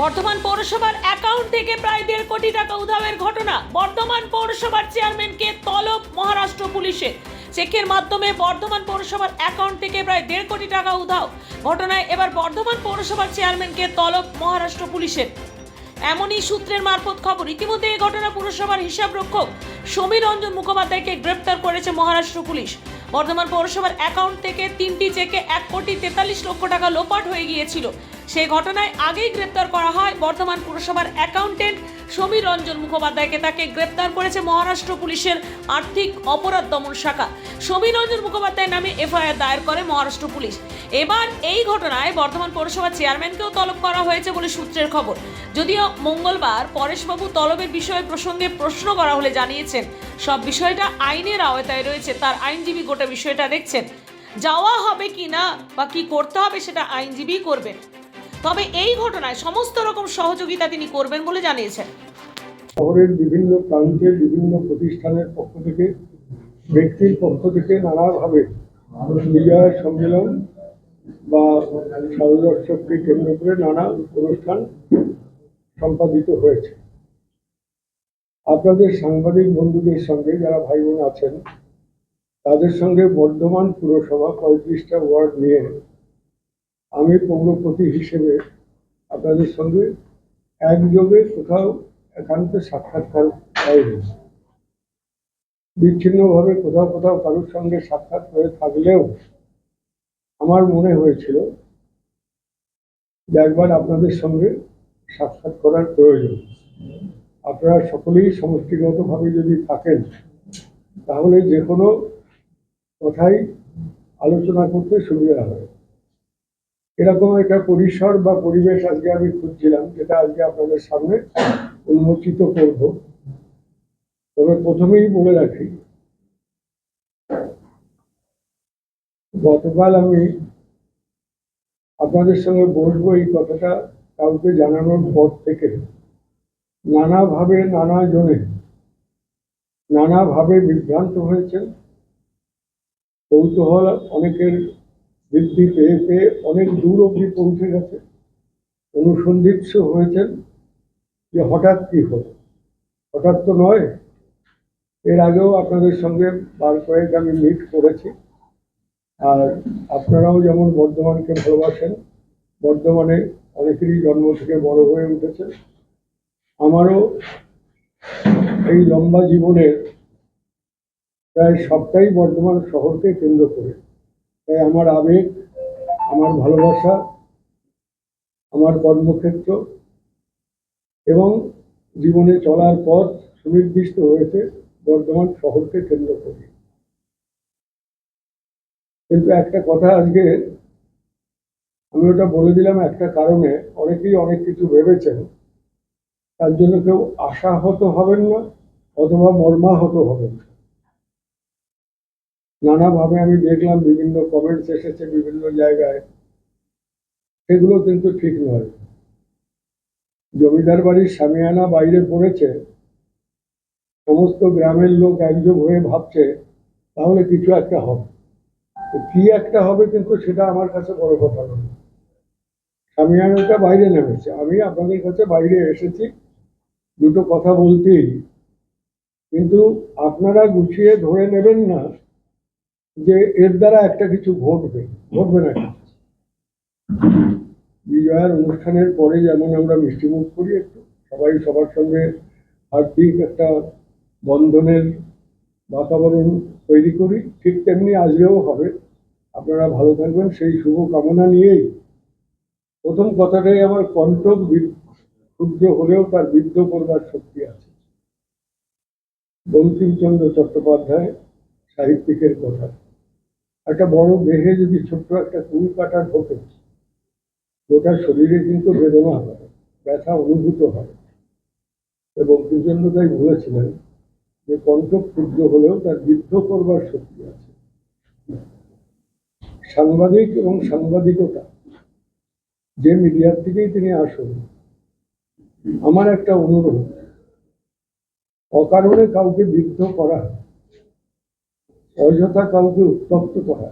বর্ধমান পৌরসভার অ্যাকাউন্ট থেকে প্রায় দেড় কোটি টাকা উধাবের ঘটনা। বর্ধমান পৌরসভার চেয়ারম্যানকে তলব মহারাষ্ট্র পুলিশের। চেকের মাধ্যমে বর্ধমান পৌরসভার অ্যাকাউন্ট থেকে প্রায় দেড় কোটি টাকা উধাও। ঘটনায় এবার বর্ধমান পৌরসভার চেয়ারম্যানকে তলব মহারাষ্ট্র পুলিশের। এমনই সূত্রের মারফত খবর। ইতিমধ্যে এই ঘটনা পুরসভার হিসাব রক্ষক সমীর রঞ্জন মুখোপাধ্যায়কে গ্রেপ্তার করেছে মহারাষ্ট্র পুলিশ। বর্ধমান পৌরসভার অ্যাকাউন্ট থেকে তিনটি চেকে এক কোটি তেতাল্লিশ লক্ষ টাকা লোপাট হয়ে গিয়েছিল। সেই ঘটনায় আগেই গ্রেপ্তার করা হয় বর্ধমান পুরসভার অ্যাকাউন্টেন্ট সমীর রঞ্জন মুখোপাধ্যায়কে। তাকে গ্রেপ্তার করেছে মহারাষ্ট্র পুলিশের আর্থিক অপরাধ দমন শাখা। সমীর রঞ্জন মুখোপাধ্যায় নামে এফআইআর দায়ের করে মহারাষ্ট্র পুলিশ। এবার এই ঘটনায় বর্ধমান পৌরসভার চেয়ারম্যানকেও তলব করা হয়েছে বলে সূত্রের খবর। যদিও মঙ্গলবার পরেশবাবু তলবের বিষয়ে প্রসঙ্গে প্রশ্ন করা হলে জানিয়েছেন, সব বিষয়টা আইনের আওতায় রয়েছে, তার আইনজীবী গোটা বিষয়টা দেখছেন। যাওয়া হবে কি না বা কি করতে হবে সেটা আইনজীবী করবেন। তবে এই ঘটনায় সমস্ত রকম সহযোগিতা তিনি করবেন বলে জানিয়েছেন। শহরের বিভিন্ন প্রান্তে বিভিন্ন প্রতিষ্ঠানের পক্ষ থেকে, ব্যক্তির পক্ষ থেকে নানাভাবে বিজয় সম্মেলন বা সদস্যকে কেন্দ্র করে নানা অনুষ্ঠান সম্পাদিত হয়েছে। আপনাদের সাংবাদিক বন্ধুদের সঙ্গে যারা ভাই বোন আছেন, তাদের সঙ্গে বর্ধমান পুরসভা পঁয়ত্রিশটা ওয়ার্ড নিয়ে আমি পৌরপতি হিসেবে আপনাদের সঙ্গে একযোগে কোথাও একান্ত সাক্ষাৎকার বিচ্ছিন্নভাবে কোথাও কোথাও কারোর সঙ্গে সাক্ষাৎ হয়ে থাকলেও আমার মনে হয়েছিল যে একবার আপনাদের সঙ্গে সাক্ষাৎ করার প্রয়োজন। আপনারা সকলেই সমষ্টিগতভাবে যদি থাকেন, তাহলে যে কোনো কথাই আলোচনা করতে সুবিধা হয়। এরকম একটা পরিসর বা পরিবেশ আজকে আমি খুঁজছিলাম, যেটা আজকে আপনাদের সামনে উন্মোচিত করব। তবে প্রথমেই বলে রাখি, গতকাল আমি আপনাদের সঙ্গে বসবো এই কথাটা কাউকে জানানোর পর থেকে। নানাভাবে নানা জনে নানাভাবে বিভ্রান্ত হয়েছেন। কৌতূহল অনেকের বৃদ্ধি পেয়ে পেয়ে অনেক দূর অবধি পৌঁছে গেছে। অনুসন্ধিৎস হয়েছেন যে হঠাৎ কি হলো? হঠাৎ তো নয়। এর আগেও আপনাদের সঙ্গে বার কয়েক আমি মিট করেছি। আর আপনারাও যেমন বর্ধমানকে ভালোবাসেন, বর্ধমানে অনেকেরই জন্ম থেকে বড় হয়ে উঠেছে। আমারও এই লম্বা জীবনের প্রায় সবটাই বর্ধমান শহরকে কেন্দ্র করে। তাই আমার আবেগ, আমার ভালোবাসা, আমার কর্মক্ষেত্র এবং জীবনে চলার পথ সুনির্দিষ্ট হয়েছে বর্ধমান শহরকে কেন্দ্র করে। কিন্তু একটা কথা আজকে আমি ওটা বলে দিলাম একটা কারণে, অনেকেই অনেক কিছু ভেবেছেন, তার জন্য কেউ আশাহত হবেন না অথবা মর্মাহত হবেন না। নানাভাবে আমি দেখলাম, বিভিন্ন কমেন্টস এসেছে বিভিন্ন জায়গায়। সেগুলো কিন্তু ঠিক নয়। জমিদার বাড়ির সামিয়ানা বাইরে পড়েছে। সমস্ত গ্রামের লোক একযোগ হয়ে ভাবছে, তাহলে কিছু একটা হবে। কি একটা হবে কিন্তু সেটা আমার কাছে বড় কথা নয়। সামিয়ানাটা বাইরে নেমেছে। আমি আপনাদের কাছে বাইরে এসেছি, দুটো কথা বলতেই। কিন্তু আপনারা গুছিয়ে ধরে নেবেন না যে এর দ্বারা একটা কিছু ঘটবে ঘটবে না। বিজয়ার অনুষ্ঠানের পরে যেমন আমরা মিষ্টিমুখ করি একটু, সবাই সবার সঙ্গে আর্থিক একটা বন্ধনের বাতাবরণ তৈরি করি, ঠিক তেমনি আজকেও হবে। আপনারা ভালো থাকবেন, সেই শুভ কামনা নিয়েই। প্রথম কথাটাই আমার কণ্ঠ বি- ক্ষুদ্র হলেও তার বিদ্ধ করবার শক্তি আছে। বঙ্কিমচন্দ্র চট্টোপাধ্যায় সাহিত্যিকের কথা। একটা বড় দেহে যদি ছোট্ট একটা কুল কাটা ঢোকে গোটা শরীরে কিন্তু বেদনা হয়, ব্যথা অনুভূত হয়। এবং বঙ্কিমচন্দ্র তাই বলেছিলেন যে কণ্ঠ ক্ষুদ্র হলেও তার বিদ্ধ করবার শক্তি আছে। সাংবাদিক এবং সাংবাদিকতা, যে মিডিয়ার থেকেই তিনি আসুন আমার একটা অনুরোধ। অকারণে কাউকে বিদ্ধ করা অযথা কাউকে উত্তপ্ত করা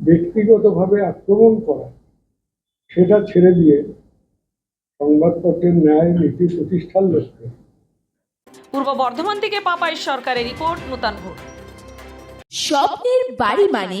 ব্যক্তিগতভাবে আক্রমণ করা সেটা ছেড়ে দিয়ে সংবাদপত্রের ন্যায় নীতি প্রতিষ্ঠান লক্ষ্যে। পূর্ব বর্ধমান থেকে পাপাই সরকারের রিপোর্ট নূতন ভোট। স্বপ্নের বাড়ি মানে